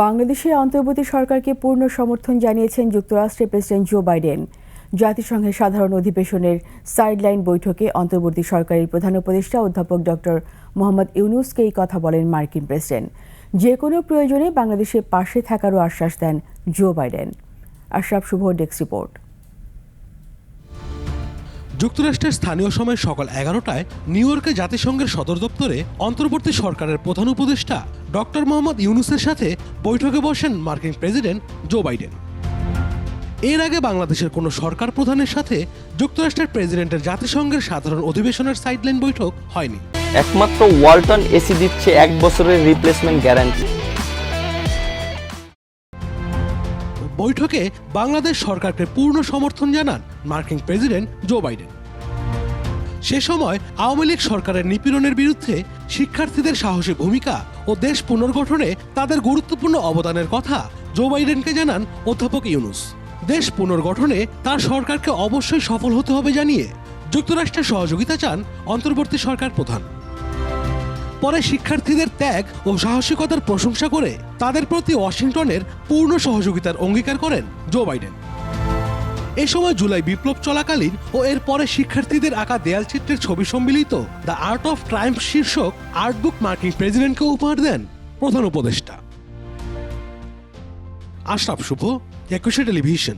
বাংলাদেশে অন্তর্বর্তী সরকারকে পূর্ণ সমর্থন জানিয়েছেন যুক্তরাষ্ট্রের প্রেসিডেন্ট জো বাইডেন। জাতিসংঘের সাধারণ অধিবেশনের সাইডলাইন বৈঠকে অন্তর্বর্তী সরকারের প্রধান উপদেষ্টা অধ্যাপক ডক্টর মোহাম্মদ ইউনুসকে এই কথা বলেন মার্কিন প্রেসিডেন্ট। যে কোনো প্রয়োজনে বাংলাদেশের পাশে থাকারও আশ্বাস দেন Joe Biden. Ashraf Shuvo, desk report. যুক্তরাষ্ট্রের স্থানীয় সময় সকাল এগারোটায় নিউ ইয়র্কে জাতিসংঘের সদর দপ্তরে অন্তর্বর্তী সরকারের প্রধান উপদেষ্টা ডক্টর মোহাম্মদ ইউনুসের সাথে বৈঠকে বসেন মার্কিন প্রেসিডেন্ট জো বাইডেন। এর আগে বাংলাদেশের কোনো সরকার প্রধানের সাথে যুক্তরাষ্ট্রের প্রেসিডেন্টের জাতিসংঘের সাধারণ অধিবেশনের সাইডলাইন বৈঠক হয়নি। একমাত্র ওয়ালটন এসি দিচ্ছে এক বছরের রিপ্লেসমেন্ট গ্যারান্টি বৈঠকে বাংলাদেশ সরকারকে পূর্ণ সমর্থন জানান মার্কিন প্রেসিডেন্ট জো বাইডেন। সে সময় আওয়ামী লীগ সরকারের নিপীড়নের বিরুদ্ধে শিক্ষার্থীদের সাহসী ভূমিকা ও দেশ পুনর্গঠনে তাদের গুরুত্বপূর্ণ অবদানের কথা জো বাইডেনকে জানান অধ্যাপক ইউনুস। দেশ পুনর্গঠনে তার সরকারকে অবশ্যই সফল হতে হবে জানিয়ে যুক্তরাষ্ট্রের সহযোগিতা চান অন্তর্বর্তী সরকার প্রধান। পরে শিক্ষার্থীদের ত্যাগ ও সাহসিকতার প্রশংসা করে তাদের প্রতি ওয়াশিংটনের পূর্ণ সহযোগিতার অঙ্গীকার করেন জো বাইডেন। এ সময় জুলাই বিপ্লব চলাকালীন ও এর পরে শিক্ষার্থীদের আঁকা দেয়ালচিত্রের ছবি সম্মিলিত দ্য আর্ট অফ ট্রাইম্প শীর্ষক আর্ট বুক মার্কিন প্রেসিডেন্টকে উপহার দেন প্রধান উপদেষ্টা। আশরাফ শুভ, একুশে টেলিভিশন।